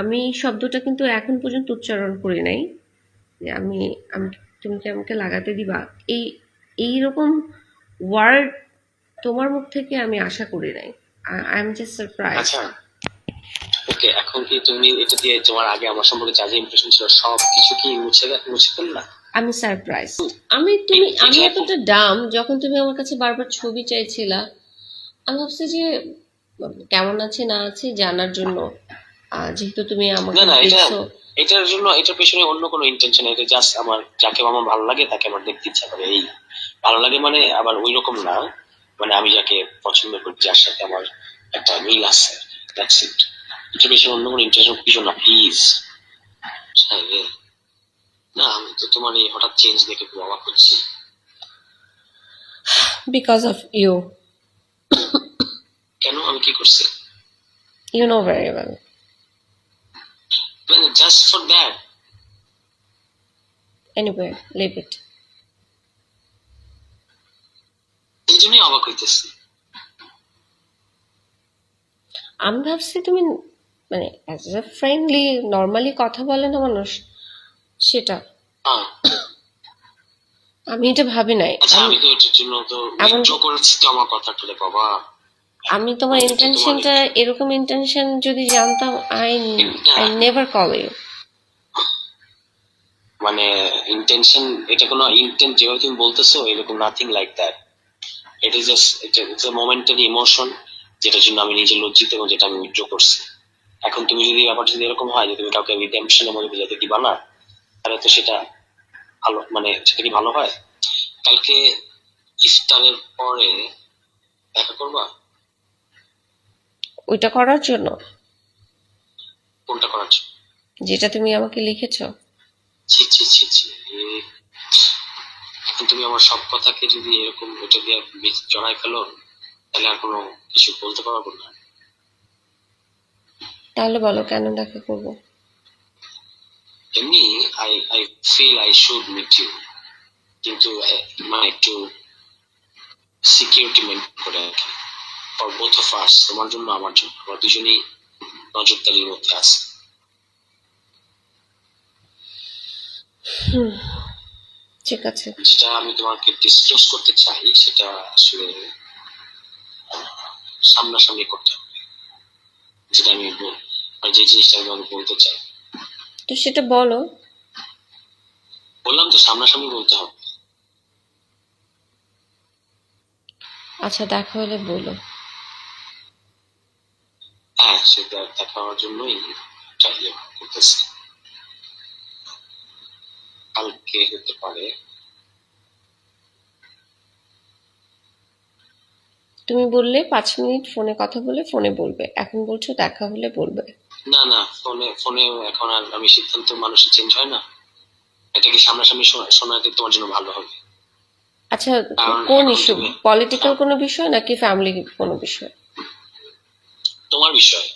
আমি শব্দটা কিন্তু এখন পর্যন্ত উচ্চারণ করি নাই। যে আমি তুমি কি আমাকে লাগাতে দিবা? এই এইরকম ওয়ার্ড তোমার মুখ থেকে আমি আশা করি নাই। আই এম জাস্ট সারপ্রাইজ আচ্ছা। ওকে এখন কি তুমি এটা দিয়ে তোমার আগে আমার সম্পর্কে যা যা ইমপ্রেশন ছিল সব কিছু কি মুছে মুছে ফেললা? আমি সারপ্রাইজ আমি তুমি আমি এতটা ডাম যখন তুমি আমার কাছে বারবার ছবি চাইছিলা আমি ভাবছি যে কেমন আছে না আছে জানার জন্য। যেহেতু তুমি আমাকে না, না, এটা- এটার জন্য এটার পেছনে অন্য কোনো ইন্টেনশন এটা জাস্ট আমার যাকে আমার ভালো লাগে তাকে আমার দেখতে ইচ্ছা করে এই ভালো লাগে মানে আবার ওই রকম না মানে আমি যাকে পছন্দ করি যার সাথে আমার একটা মিল আছে দ্যাটস ইট এটার পেছনে অন্য কোনো ইন্টেনশন কিছু না প্লিজ না আমি তো তোমার এই হঠাৎ চেঞ্জ দেখে খুব অবাক হচ্ছি। বিকজ অফ ইউ কেন? আমি কি করছি? You know very well live it এই জন্যই অবাক হইতেছি। আমি ভাবছি তুমি মানে অ্যাজ এ ফ্রেন্ডলি নর্মালি কথা বলে না মানুষ সেটা। হ্যাঁ। আমি এটা ভাবি নাই। আচ্ছা আমি তো এটার জন্য তো করেছি তো আমার কথাটা রে বাবা। আমি তোমার ইন্টেনশনটা এরকম ইন্টেনশন যদি জানতাম I I never call you মানে ইন্টেনশন এটা কোনো ইন্টেন্ট যেভাবে তুমি বলতেছো এরকম nothing like that it is just it's a momentary emotion যেটার জন্য আমি নিজে লজ্জিত এবং যেটা আমি উইথড্র করছি। এখন তুমি যদি ব্যাপারটা যদি এরকম হয় যে তুমি কাউকে রিডেম্পশনের মধ্যে বোঝাতে দিবা না তাহলে তো সেটা ভালো মানে সেটা কি ভালো হয়? কালকে ইফতারের পরে দেখা করবা? ওইটা করার জন্য? কোনটা করার জন্য। যেটা তুমি আমাকে লিখেছো? ছি ছি ছি ছি। তুমি আমার সব কথাকে যদি এরকম ওটা দিয়ে জড়াই ফেলো তাহলে আর কোনো কিছু বলতে পারব না। তাহলে বলো কেন দেখা করব? এমনি I I feel I should meet you কিন্তু মানে একটু সিকিউরিটি মেনটেন করে আর কি ফর বোথ অফ আস তোমার জন্য আমার জন্য। আমরা দুজনেই নজরদারির মধ্যে আছে। ঠিক আছে। যেটা আমি তোমাকে ডিসক্লোজ করতে চাই সেটা আসলে সামনাসামনি করতে হবে। যেটা আমি বল- যে জিনিসটা আমি বলতে চাই। তো সেটা বলো। বললাম তো সামনাসামনি বলতে হবে। আচ্ছা দেখা হলে বলো। সেটা দেখা হওয়ার জন্যই চাই করতেছি। কালকে হতে পারে। তুমি বললে পাঁচ মিনিট ফোনে কথা বলে ফোনে বলবে। এখন বলছো দেখা হলে বলবে। না না ফোনে ফোনে এখন আর আমি সিদ্ধান্ত মানুষের চেঞ্জ হয় না। এটা কি সামনাসামনি শোনা- শোনাতে তোমার জন্য ভালো হবে? আচ্ছা কোন ইস্যু পলিটিক্যাল কোনো বিষয় নাকি ফ্যামিলি কোনো বিষয়? তোমার বিষয়?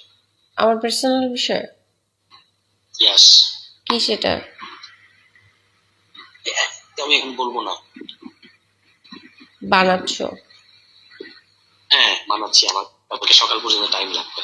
আমার পার্সোনাল বিষয়? ইয়েস কি সেটা? আমি এখন বলব না। বানাচ্ছো? হ্যাঁ বানাচ্ছি। আমার আপনাকে সকাল পর্যন্ত টাইম লাগবে।